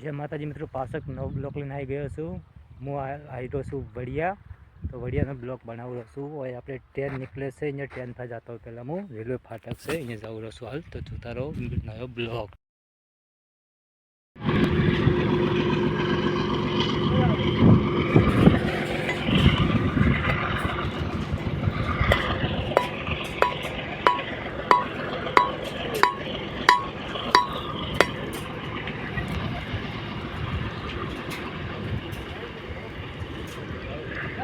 જય માતાજી મિત્રો પાસક નવો બ્લોક લઈને આવી ગયો છું. હું આવ્યો છું વડિયા. તો વડિયાનો બ્લોક બનાવ્યો છું. હવે આપણે ટ્રેન નીકળે છે, અહીંયા ટ્રેન પર જતો પહેલાં હું. રેલવે ફાટક છે, અહીંયા જવું છું. હાલ તો જોતા રહો, નવો બ્લોક.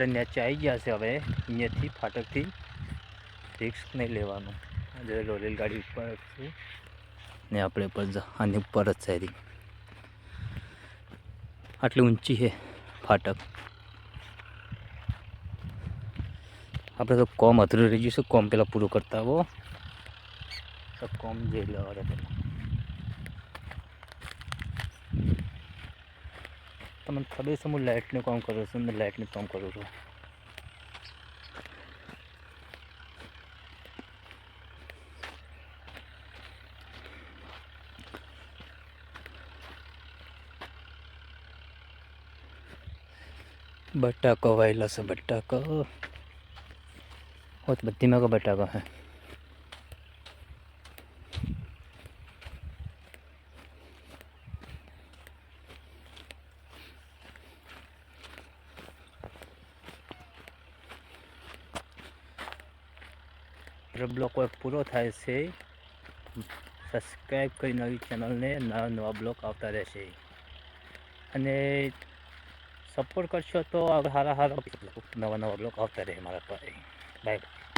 આપણે નેચે આવી ગયા છે હવે અહીંયાથી ફાટકથી. રિક્સ નહીં લેવાનું. આજે રેલગાડી ઉપર છે. ને આપણે જ- આની ઉપર જ છે આટલી ઊંચી છે ફાટક. આપણે તો કોમ અધરું રહી ગયું છે. કોમ પહેલાં પૂરું કરતા આવો. તો કોમ જઈ લેવા પેલા बर्तमान सब समय लाइट नहीं कम कर लाइट नहीं कम कर बट्टा को वाइल से बट्टा को बहुत बद्दीमा का बट्टा का है। આપણો બ્લોક પૂરો થાય છે સબસ્ક્રાઈબ કરી નવી ચેનલને નવા નવા બ્લોક આવતા રહેશે. અને સપોર્ટ કરશો તો સારા સારા નવા નવા બ્લોક આવતા રહે મારા પાસે. Bye bye